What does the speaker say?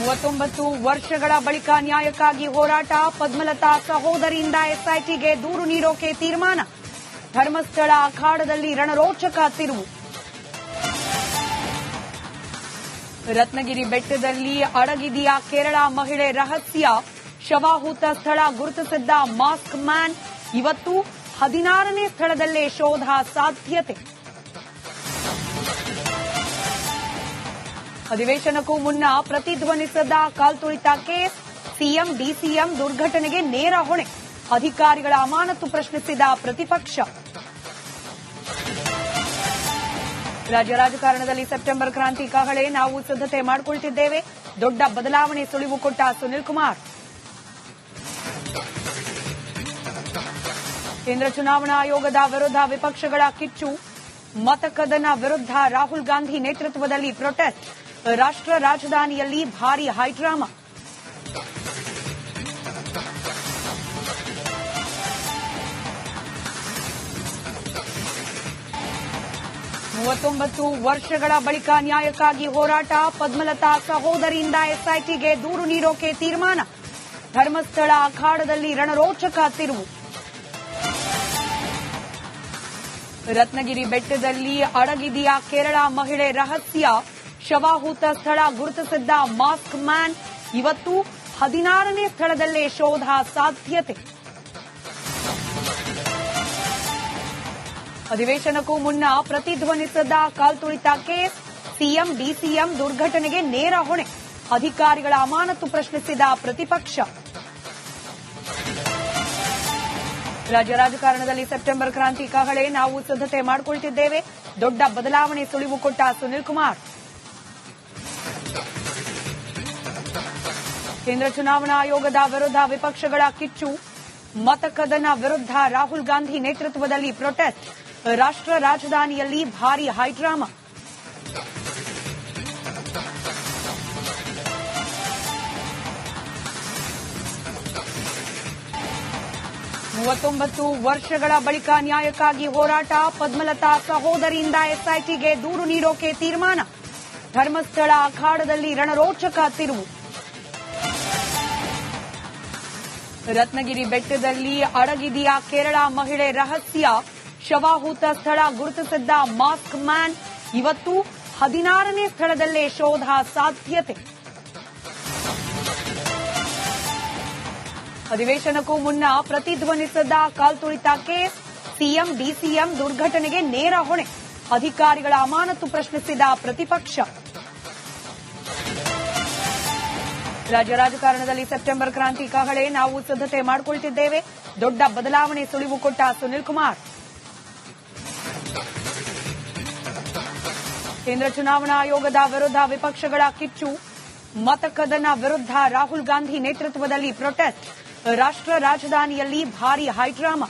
ಮೂವತ್ತೊಂಬತ್ತು ವರ್ಷಗಳ ಬಳಿಕ ನ್ಯಾಯಕ್ಕಾಗಿ ಹೋರಾಟ, ಪದ್ಮಲತಾ ಸಹೋದರಿಯಿಂದ ಎಸ್ಐಟಿಗೆ ದೂರು ನೀಡೋಕೆ ತೀರ್ಮಾನ. ಧರ್ಮಸ್ಥಳ ಅಖಾಡದಲ್ಲಿ ರಣರೋಚಕ ತಿರುವು. ರತ್ನಗಿರಿ ಬೆಟ್ಟದಲ್ಲಿ ಅಡಗಿದೆಯ ಕೇರಳ ಮಹಿಳೆ ರಹಸ್ಯ. ಶವಾಹುತ ಸ್ಥಳ ಗುರುತಿಸಿದ್ದ ಮಾಸ್ಕ್ ಮ್ಯಾನ್. ಇವತ್ತು ಹದಿನಾರನೇ ಸ್ಥಳದಲ್ಲೇ ಶೋಧ ಸಾಧ್ಯತೆ. ಅಧಿವೇಶನಕ್ಕೂ ಮುನ್ನ ಪ್ರತಿಧ್ವನಿಸದ ಕಾಲ್ತುಳಿತ ಕೇಸ್, ಸಿಎಂ, ಡಿಸಿಎಂ ದುರ್ಘಟನೆಗೆ ನೇರ ಹೊಣೆ. ಅಧಿಕಾರಿಗಳ ಅಮಾನತು ಪ್ರಶ್ನಿಸಿದ ಪ್ರತಿಪಕ್ಷ. ರಾಜ್ಯ ರಾಜಕಾರಣದಲ್ಲಿ ಸೆಪ್ಟೆಂಬರ್ ಕ್ರಾಂತಿ ಕಹಳೆ ನಾವು ಸಿದ್ಧತೆ ಮಾಡಿಕೊಳ್ತಿದ್ದೇವೆ. ದೊಡ್ಡ ಬದಲಾವಣೆ ಸುಳಿವು ಕೊಟ್ಟ ಸುನಿಲ್ ಕುಮಾರ್. ಕೇಂದ್ರ ಚುನಾವಣಾ ಆಯೋಗದ ವಿರುದ್ಧ ವಿಪಕ್ಷಗಳ ಕಿಚ್ಚು, ಮತಕದನ ವಿರುದ್ಧ ರಾಹುಲ್ ಗಾಂಧಿ ನೇತೃತ್ವದಲ್ಲಿ ಪ್ರೊಟೆಸ್ಟ್. ರಾಷ್ಟ್ರ ರಾಜಧಾನಿಯಲ್ಲಿ ಭಾರಿ ಹೈಡ್ರಾಮಾ ಮೂವತ್ತೊಂಬತ್ತು ವರ್ಷಗಳ ಬಳಿಕ ನ್ಯಾಯಕ್ಕಾಗಿ ಹೋರಾಟ, ಪದ್ಮಲತಾ ಸಹೋದರಿಯಿಂದ ಎಸ್ಐಟಿಗೆ ದೂರು ನೀಡೋಕೆ ತೀರ್ಮಾನ. ಧರ್ಮಸ್ಥಳ ಅಖಾಡದಲ್ಲಿ ರಣರೋಚಕ ತಿರುವು. ರತ್ನಗಿರಿ ಬೆಟ್ಟದಲ್ಲಿ ಅಡಗಿದೆಯಾ ಕೇರಳ ಮಹಿಳೆ ರಹಸ್ಯ? ಶವಾಹೂತ ಸ್ಥಳ ಗುರುತಿಸಿದ್ದ ಮಾಸ್ಕ್ ಮ್ಯಾನ್ ಇವತ್ತು ಹದಿನಾರನೇ ಸ್ಥಳದಲ್ಲೇ ಶೋಧ ಸಾಧ್ಯತೆ. ಅಧಿವೇಶನಕ್ಕೂ ಮುನ್ನ ಪ್ರತಿಧ್ವನಿಸದ ಕಾಲ್ತುಳಿತ ಕೇಸ್ ಸಿಎಂ, ಡಿಸಿಎಂ ದುರ್ಘಟನೆಗೆ ನೇರ ಹೊಣೆ. ಅಧಿಕಾರಿಗಳ ಅಮಾನತು ಪ್ರಶ್ನಿಸಿದ ಪ್ರತಿಪಕ್ಷ. ರಾಜ್ಯ ರಾಜಕಾರಣದಲ್ಲಿ ಸೆಪ್ಟೆಂಬರ್ ಕ್ರಾಂತಿ ಕಹಳೆ ನಾವು ಸಿದ್ಧತೆ ಮಾಡಿಕೊಳ್ತಿದ್ದೇವೆ. ದೊಡ್ಡ ಬದಲಾವಣೆ ಸುಳಿವು ಕೊಟ್ಟ ಸುನಿಲ್ ಕುಮಾರ್. ಕೇಂದ್ರ ಚುನಾವಣಾ ಆಯೋಗದ ವಿರುದ್ಧ ವಿಪಕ್ಷಗಳ ಕಿಚ್ಚು, ಮತಕದನ ವಿರುದ್ಧ ರಾಹುಲ್ ಗಾಂಧಿ ನೇತೃತ್ವದಲ್ಲಿ ಪ್ರೊಟೆಸ್ಟ್, ರಾಷ್ಟ್ರ ರಾಜಧಾನಿಯಲ್ಲಿ ಭಾರಿ ಹೈಡ್ರಾಮಾ. ಮೂವತ್ತೊಂಬತ್ತು ವರ್ಷಗಳ ಬಳಿಕ ನ್ಯಾಯಕ್ಕಾಗಿ ಹೋರಾಟ, ಪದ್ಮಲತಾ ಸಹೋದರಿಯಿಂದ ಎಸ್ಐಟಿಗೆ ದೂರು ನೀಡೋಕೆ ತೀರ್ಮಾನ. ಧರ್ಮಸ್ಥಳ ಅಖಾಡದಲ್ಲಿ ರಣರೋಚಕ ತಿರುವು. ರತ್ನಗಿರಿ ಬೆಟ್ಟದಲ್ಲಿ ಅಡಗಿದೆಯಾ ಕೇರಳ ಮಹಿಳೆ ರಹಸ್ಯ ಶವಾಹುತ ಸ್ಥಳ ಗುರುತಿಸಿದ್ದ ಮಾಸ್ಕ್ ಮ್ಯಾನ್. ಇವತ್ತು ಹದಿನಾರನೇ ಸ್ಥಳದಲ್ಲೇ ಶೋಧ ಸಾಧ್ಯತೆ. ಅಧಿವೇಶನಕ್ಕೂ ಮುನ್ನ ಪ್ರತಿಧ್ವನಿಸಿದ್ದ ಕಾಲ್ತುಳಿತ ಕೇಸ್, ಸಿಎಂ, ಡಿಸಿಎಂ ದುರ್ಘಟನೆಗೆ ನೇರ ಹೊಣೆ. ಅಧಿಕಾರಿಗಳ ಅಮಾನತು ಪ್ರಶ್ನಿಸಿದ ಪ್ರತಿಪಕ್ಷ. ರಾಜ್ಯ ರಾಜಕಾರಣದಲ್ಲಿ ಸೆಪ್ಟೆಂಬರ್ ಕ್ರಾಂತಿ ಕಹಳೆ ನಾವು ಸಿದ್ಧತೆ ಮಾಡಿಕೊಳ್ತಿದ್ದೇವೆ. ದೊಡ್ಡ ಬದಲಾವಣೆ ಸುಳಿವು ಕೊಟ್ಟ ಸುನಿಲ್ ಕುಮಾರ್. ಕೇಂದ್ರ ಚುನಾವಣಾ ಆಯೋಗದ ವಿರುದ್ಧ ವಿಪಕ್ಷಗಳ ಕಿಚ್ಚು, ಮತಕದನ ವಿರುದ್ಧ ರಾಹುಲ್ ಗಾಂಧಿ ನೇತೃತ್ವದಲ್ಲಿ ಪ್ರೊಟೆಸ್ಟ್. ರಾಷ್ಟ್ರ ರಾಜಧಾನಿಯಲ್ಲಿ ಭಾರಿ ಹೈಡ್ರಾಮಾ.